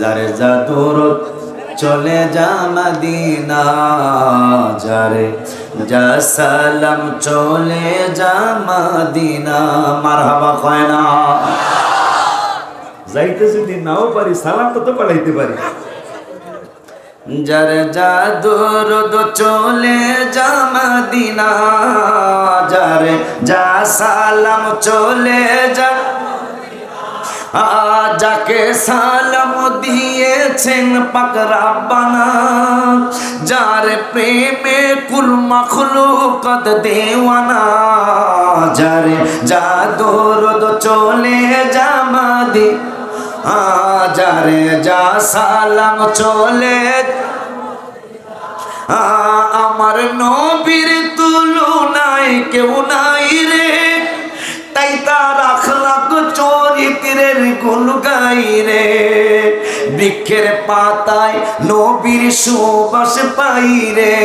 যারে যা দূর চলে যা মদিনা যারে যা সালাম চলে যা মদিনা। মারহাবা কয় না যাইতে যদি নাও পারি সালাম তো তো পাঠাইতে পারি। যার জাদুর চলে যা মদিনা যার যা সালাম চলে যা যাকে সালাম দিয়েছেন পাক রাব্বানা, যার প্রেমে কুল মখলুকত দেওয়ানা, যার জাদুর চলে যা মদিনা যারে যা সালাম চলে। আমার নবীর তুলনায় কেউ নাই রে, তাই তার চরিত্রের গুণ গাই রে। বৃক্ষের পাতায় নবীর সুবাস পাই রে।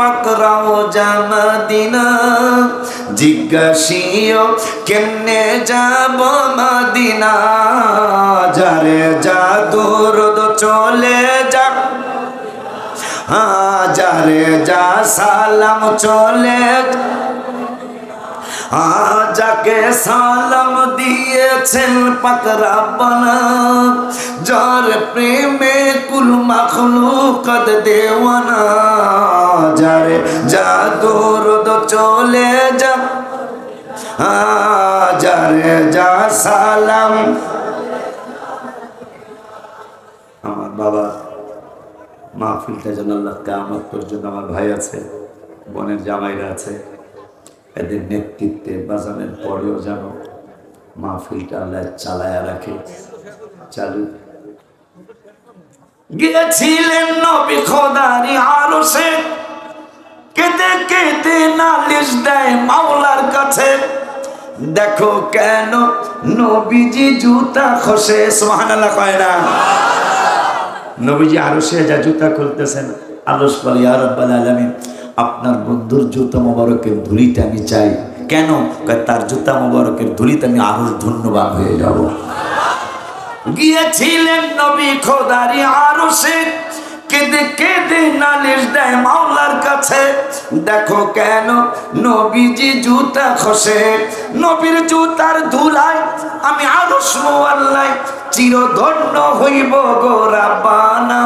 নবীর জানা দিনা জিজ্ঞাসিও কেমনে যাব মাদিনা? যারে যা দূর চলে যা হ্যাঁ, যারে যা সালাম চলে যা যাকে সালাম দিয়েছেন পাক রাব্বানা যার প্রেমে কুল মাখলুকাত দেওয়ানা। যারে জাদুর চলে যা। যারে যা সালাম। আমার বাবা মাহফিলটা যেন আল্লাহ কামত পর্যন্ত আমার ভাই আছে, বোনের জামাইরা আছে। এদের নেতৃত্বে বাজানের পরেও যেন মাহফিলটা আল্লাহ চালায়া রাখে। চালু। গিয়েছিলেন নবী খোদারি আরও সে কেঁদে নালিশ দেয় মাওলার কাছে। দেখো কেন নবীজি জুতা খসে? সোহানাল্লাহ কয় না। নবীজি আরও সে যা জুতা খুলতেছেন আলস বলে আর আলামিন আপনার বন্ধুর জুতা মোবারকের ধুলিটা আমি চাই। কেন? তার জুতা মোবারকের ধুলিতে আমি আরও ধন্যবাদ হয়ে যাব। গিয়েছিলেন নবী খোদারি আরও সে কেঁদে কেঁদে নালিশ দেয় মাওলার কাছে। দেখো কেন নবীজি জুতা খসে? নবীর জুতার ধুলায় আমি আরও মোয়াল্লাই চিরধন্য হইব গো রাব্বানা।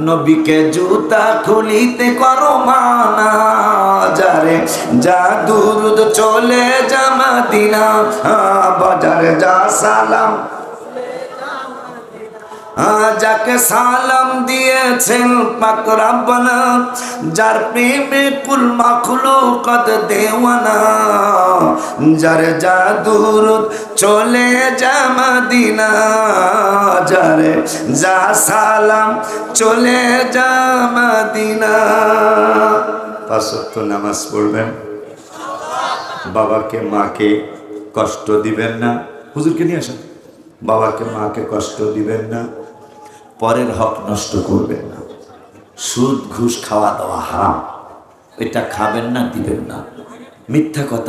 নবীকে জুতা খুলিতে করো মানা যারে যা দুরুদ চলে যা মাদিনা আহ, বাজারে যা সালাম। যাকে সালাম দিয়েছেন পাক রাব্বানা, যার প্রেমে কুল মাখলুকাত দেওয়ানা, যার জাদুর চলে যা মদিনা, যারে যা সালাম চলে যা মদিনা। পাঁচ ওয়াক্ত নামাজ পড়বেন। বাবাকে, মাকে কষ্ট দিবেন না। হুজুরকে নিয়ে আসেন। বাবাকে, মাকে কষ্ট দিবেন না। পরের হক নষ্ট করবেন না। সুদ, ঘুষ, খাওয়া দাওয়া হারাম। এটা খাবেন না, দিবেন না। মিথ্যা কথা